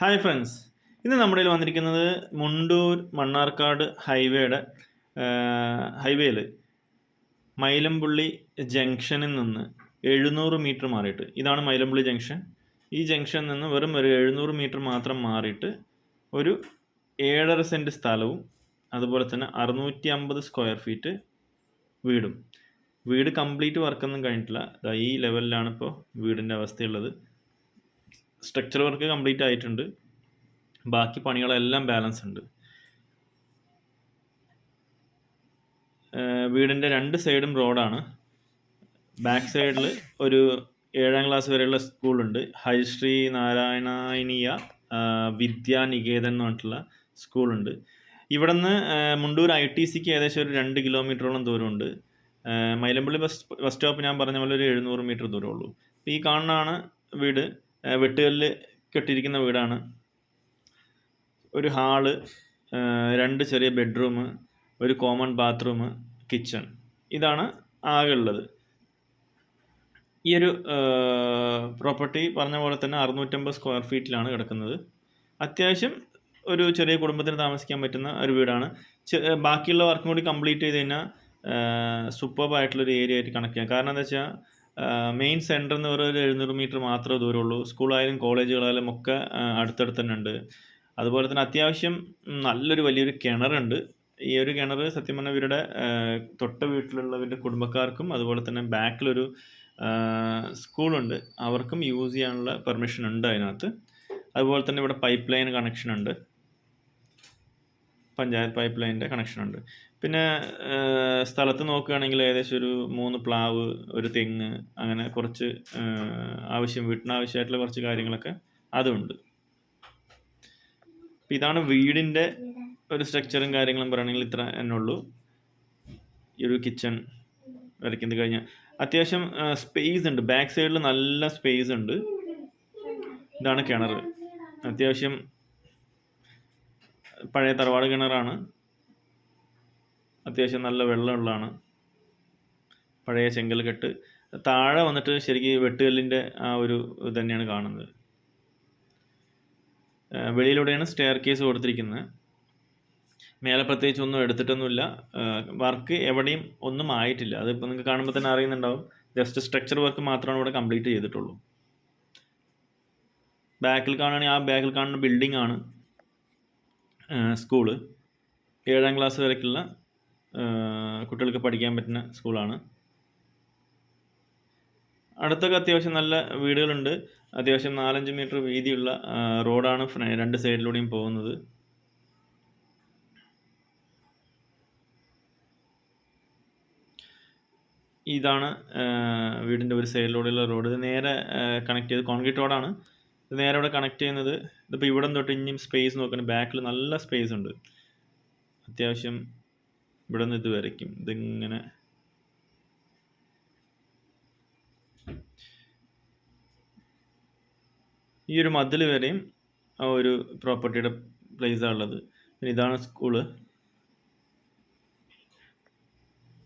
Hi friends. ഇന്ന് നമ്മുടെ വന്നിരിക്കുന്നത് മുണ്ടൂർ മണ്ണാർക്കാട് ഹൈവേയുടെ ഹൈവേയിൽ മൈലമ്പുള്ളി ജംഗ്ഷനിൽ നിന്ന് എഴുന്നൂറ് മീറ്റർ മാറിയിട്ട് ഇതാണ് മൈലമ്പുള്ളി ജംഗ്ഷൻ. ഈ ജംഗ്ഷനിൽ നിന്ന് വെറും ഒരു എഴുന്നൂറ് മീറ്റർ മാത്രം മാറിയിട്ട് ഒരു ഏഴര സെന്റ് സ്ഥലവും അതുപോലെ തന്നെ അറുന്നൂറ്റി അമ്പത് സ്ക്വയർ ഫീറ്റ് വീടും. വീട് കംപ്ലീറ്റ് വർക്കൊന്നും കഴിഞ്ഞിട്ടില്ല. ഈ ലെവലിലാണ് ഇപ്പോൾ വീടിന്റെ അവസ്ഥയുള്ളത്. സ്ട്രക്ചർ വർക്ക് കംപ്ലീറ്റ് ആയിട്ടുണ്ട്. ബാക്കി പണികളെല്ലാം ബാലൻസ് ഉണ്ട്. വീടിന്റെ രണ്ട് സൈഡും റോഡാണ് ബാക്ക് സൈഡിൽ ഒരു ഏഴാം ക്ലാസ് വരെയുള്ള സ്കൂളുണ്ട് ഹരിശ്രീ നാരായണീയ വിദ്യാനികേതൻ എന്ന് പറഞ്ഞിട്ടുള്ള സ്കൂളുണ്ട് ഇവിടെ നിന്ന് മുണ്ടൂർ ഐ ടി സിക്ക് ഏകദേശം ഒരു രണ്ട് കിലോമീറ്ററോളം ദൂരമുണ്ട്. മൈലമ്പള്ളി ബസ് ബസ് സ്റ്റോപ്പ് ഞാൻ പറഞ്ഞ പോലെ ഒരു എഴുന്നൂറ് മീറ്റർ ദൂരമുള്ളൂ. ഈ കാണുന്നതാണ് വീട്. വെട്ടുകല്ല് കെട്ടിയിരിക്കുന്ന വീടാണ്. ഒരു ഹാൾ രണ്ട് ചെറിയ ബെഡ്റൂം ഒരു കോമൺ ബാത്റൂം കിച്ചൺ. ഇതാണ് ആകെ ഉള്ളത് ഈ ഒരു പ്രോപ്പർട്ടി പറഞ്ഞ പോലെ തന്നെ അറുന്നൂറ്റമ്പത് സ്ക്വയർ ഫീറ്റിലാണ് കിടക്കുന്നത്. അത്യാവശ്യം ഒരു ചെറിയ കുടുംബത്തിന് താമസിക്കാൻ പറ്റുന്ന ഒരു വീടാണ്. ബാക്കിയുള്ള വർക്കും കൂടി കംപ്ലീറ്റ് ചെയ്ത് കഴിഞ്ഞാൽ സൂപ്പർബായിട്ടുള്ളൊരു ഏരിയ ആയിട്ട് കണക്ട് ചെയ്യാം കാരണം എന്താ വെച്ചാൽ മെയിൻ സെന്റർ എന്ന് പറയുന്നത് എഴുന്നൂറ് മീറ്റർ മാത്രമേ ദൂരമുള്ളൂ. സ്കൂളായാലും കോളേജുകളായാലും ഒക്കെ അടുത്തടുത്ത് തന്നെ ഉണ്ട്. അതുപോലെ തന്നെ അത്യാവശ്യം നല്ലൊരു വലിയൊരു കിണറുണ്ട്. ഈ ഒരു കിണർ സത്യം പറഞ്ഞാൽ ഇവരുടെ തൊട്ട വീട്ടിലുള്ളവരുടെ കുടുംബക്കാർക്കും അതുപോലെ തന്നെ ബാക്കിലൊരു സ്കൂളുണ്ട്. അവർക്കും യൂസ് ചെയ്യാനുള്ള പെർമിഷൻ ഉണ്ട് അതിനകത്ത്. അതുപോലെ തന്നെ ഇവിടെ പൈപ്പ് ലൈൻ കണക്ഷൻ ഉണ്ട്. പഞ്ചായത്ത് പൈപ്പ് ലൈനിന്റെ കണക്ഷൻ ഉണ്ട്. പിന്നെ സ്ഥലത്ത് നോക്കുകയാണെങ്കിൽ ഏകദേശം ഒരു മൂന്ന് പ്ലാവ് ഒരു തെങ്ങ് അങ്ങനെ കുറച്ച് ആവശ്യം വീട്ടിനാവശ്യമായിട്ടുള്ള കുറച്ച് കാര്യങ്ങളൊക്കെ അതുണ്ട്. അപ്പം ഇതാണ് വീടിന്റെ ഒരു സ്ട്രക്ചറും കാര്യങ്ങളും പറയുകയാണെങ്കിൽ ഇത്ര തന്നെ ഉള്ളൂ. ഈ ഒരു കിച്ചൺ വരയ്ക്കുന്നത് കഴിഞ്ഞാൽ അത്യാവശ്യം സ്പേസ് ഉണ്ട്. ബാക്ക് സൈഡിൽ നല്ല സ്പേസ് ഉണ്ട്. ഇതാണ് കിണർ അത്യാവശ്യം പഴയ തറവാട് കിണറാണ്. അത്യാവശ്യം നല്ല വെള്ളമുള്ളതാണ്. പഴയ ചെങ്കൽ കെട്ട് താഴെ വന്നിട്ട് ശരിക്കും വെട്ടുകല്ലിന്റെ ആ ഒരു ഇത് തന്നെയാണ് കാണുന്നത്. വെളിയിലൂടെയാണ് സ്റ്റെയർ കേസ് കൊടുത്തിരിക്കുന്നത്. മേലെ പ്രത്യേകിച്ച് ഒന്നും എടുത്തിട്ടൊന്നുമില്ല. വർക്ക് എവിടെയും ഒന്നും ആയിട്ടില്ല. അതിപ്പോൾ നിങ്ങൾക്ക് കാണുമ്പോൾ തന്നെ അറിയുന്നുണ്ടാവും. ജസ്റ്റ് സ്ട്രക്ചർ വർക്ക് മാത്രമാണ് ഇവിടെ കംപ്ലീറ്റ് ചെയ്തിട്ടുള്ളൂ. ബാക്കിൽ കാണുകയാണെങ്കിൽ ആ ബാക്കിൽ കാണുന്ന ബിൽഡിംഗ് ആണ് സ്കൂൾ ഏഴാം ക്ലാസ് വരയ്ക്കുള്ള കുട്ടികൾക്ക് പഠിക്കാൻ പറ്റുന്ന സ്കൂളാണ്. അടുത്തൊക്കെ അത്യാവശ്യം നല്ല വീടുകളുണ്ട്. അത്യാവശ്യം നാലഞ്ച് മീറ്റർ വീതിയുള്ള റോഡാണ് രണ്ട് സൈഡിലൂടെയും പോകുന്നത്. ഇതാണ് വീടിന്റെ ഒരു സൈഡിലൂടെയുള്ള റോഡ്. ഇത് നേരെ കണക്ട് ചെയ്ത് കോൺക്രീറ്റ് റോഡാണ്. ഇത് നേരെ ഇവിടെ കണക്ട് ചെയ്യുന്നത് ഇതിപ്പോൾ ഇവിടെ തൊട്ട് ഇനിയും സ്പേസ് നോക്കണം. ബാക്കിൽ നല്ല സ്പേസ് ഉണ്ട്. അത്യാവശ്യം ഇവിടെ നിന്ന് ഇത് വരയ്ക്കും. ഇതിങ്ങനെ ഈ ഒരു മതിൽ വരെയും ആ ഒരു പ്രോപ്പർട്ടിയുടെ പ്ലേസാണ് ഉള്ളത്. പിന്നെ ഇതാണ് സ്കൂൾ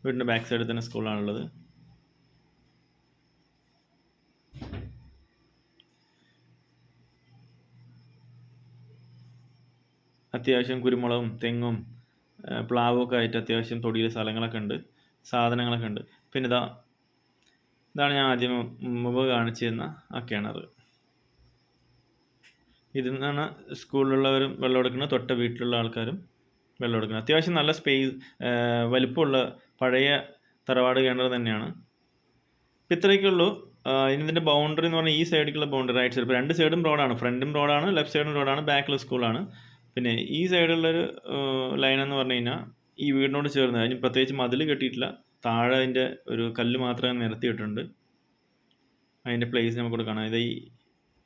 വീടിന്റെ ബാക്ക് സൈഡിൽ തന്നെ സ്കൂളാണുള്ളത് അത്യാവശ്യം കുരുമുളകും തെങ്ങും ആ, പ്ലാവും ഒക്കെ ആയിട്ട് അത്യാവശ്യം തൊടിയിൽ സ്ഥലങ്ങളൊക്കെ ഉണ്ട് സാധനങ്ങളൊക്കെ ഉണ്ട്. പിന്നെ ഇതാ ഇതാണ് ഞാൻ ആദ്യം മുമ്പ് കാണിച്ചു തന്ന ആ കിണർ ഇതിൽ നിന്നാണ് സ്കൂളിലുള്ളവരും വെള്ളം എടുക്കുന്നത് തൊട്ട വീട്ടിലുള്ള ആൾക്കാരും വെള്ളം എടുക്കുന്നത്. അത്യാവശ്യം നല്ല സ്പേസ് വലിപ്പമുള്ള പഴയ തറവാട് കിണർ തന്നെയാണ്. ഇപ്പം ഇത്രയൊക്കെ ഉള്ളൂ. ഇനി ഇതിന്റെ ബൗണ്ടറി എന്ന് പറഞ്ഞാൽ ഈ സൈഡിലേക്കുള്ള ബൗണ്ടറി റൈറ്റ് സൈഡ് ഇപ്പോൾ രണ്ട് സൈഡും റോഡാണ് ഫ്രണ്ടും റോഡാണ് ലെഫ്റ്റ് സൈഡും റോഡാണ് ബാക്കിൽ സ്കൂളാണ് പിന്നെ ഈ സൈഡിലുള്ളൊരു ലൈൻ എന്ന് പറഞ്ഞു കഴിഞ്ഞാൽ ഈ വീടിനോട് ചേർന്ന് അതിന് പ്രത്യേകിച്ച് മതിൽ കെട്ടിയിട്ടില്ല. താഴെ അതിന്റെ ഒരു കല്ല് മാത്രമേ നിരത്തിയിട്ടുണ്ട്. അതിന്റെ പ്ലേസ് നമുക്കിവിടെ കാണാം. ഇത് ഈ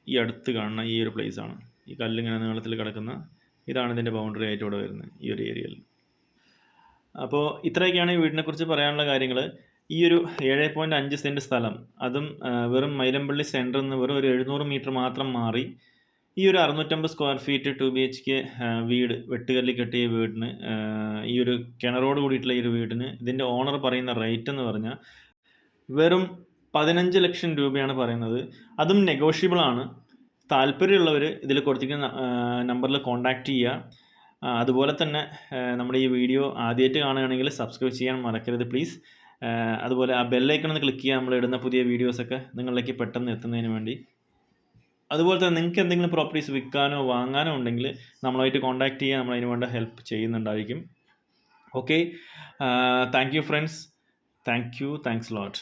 ഈ അടുത്ത് കാണുന്ന ഈ ഒരു പ്ലേസ് ആണ്. ഈ കല്ലിങ്ങനെ നീളത്തിൽ കിടക്കുന്ന ഇതാണ് ഇതിന്റെ ബൗണ്ടറി ആയിട്ട് ഇവിടെ വരുന്നത് ഈ ഒരു ഏരിയയിൽ അപ്പോൾ ഇത്രയൊക്കെയാണ് ഈ വീടിനെക്കുറിച്ച് പറയാനുള്ള കാര്യങ്ങൾ ഈ ഒരു ഏഴ് പോയിന്റ് അഞ്ച് സെന്റ് സ്ഥലം അതും വെറും മൈലമ്പള്ളി സെന്ററിൽ നിന്ന് വെറും ഒരു എഴുന്നൂറ് മീറ്റർ മാത്രം മാറി ഈ ഒരു അറുന്നൂറ്റമ്പത് square feet two B H K വീട് വെട്ടുകല്ലിൽ കെട്ടിയ വീടിന് ഈ ഒരു കിണറോട് കൂടിയിട്ടുള്ള ഈ ഒരു വീടിന് ഇതിന്റെ ഓണർ പറയുന്ന റേറ്റ് എന്ന് പറഞ്ഞാൽ വെറും പതിനഞ്ച് ലക്ഷം രൂപയാണ് പറയുന്നത്. അതും നെഗോഷ്യബിൾ ആണ്. താല്പര്യമുള്ളവർ ഇതിൽ കൊടുത്തിരിക്കുന്ന നമ്പറിൽ കോൺടാക്റ്റ് ചെയ്യുക. അതുപോലെ തന്നെ നമ്മുടെ ഈ വീഡിയോ ആദ്യമായിട്ട് കാണുകയാണെങ്കിൽ സബ്സ്ക്രൈബ് ചെയ്യാൻ മറക്കരുത് പ്ലീസ് അതുപോലെ ആ ബെല്ലൈക്കൺ ഒന്ന് ക്ലിക്ക് ചെയ്യുക. നമ്മൾ ഇടുന്ന പുതിയ വീഡിയോസൊക്കെ നിങ്ങളിലേക്ക് പെട്ടെന്ന് എത്തുന്നതിന് വേണ്ടി. അതുപോലെ തന്നെ നിങ്ങൾക്ക് എന്തെങ്കിലും പ്രോപ്പർട്ടീസ് വിൽക്കാനോ വാങ്ങാനോ ഉണ്ടെങ്കിൽ നമ്മളായിട്ട് കോൺടാക്റ്റ് ചെയ്യാൻ നമ്മൾ അതിന് വേണ്ട help ചെയ്യുന്നുണ്ടായിരിക്കും. Okay thank you friends thank you thanks lot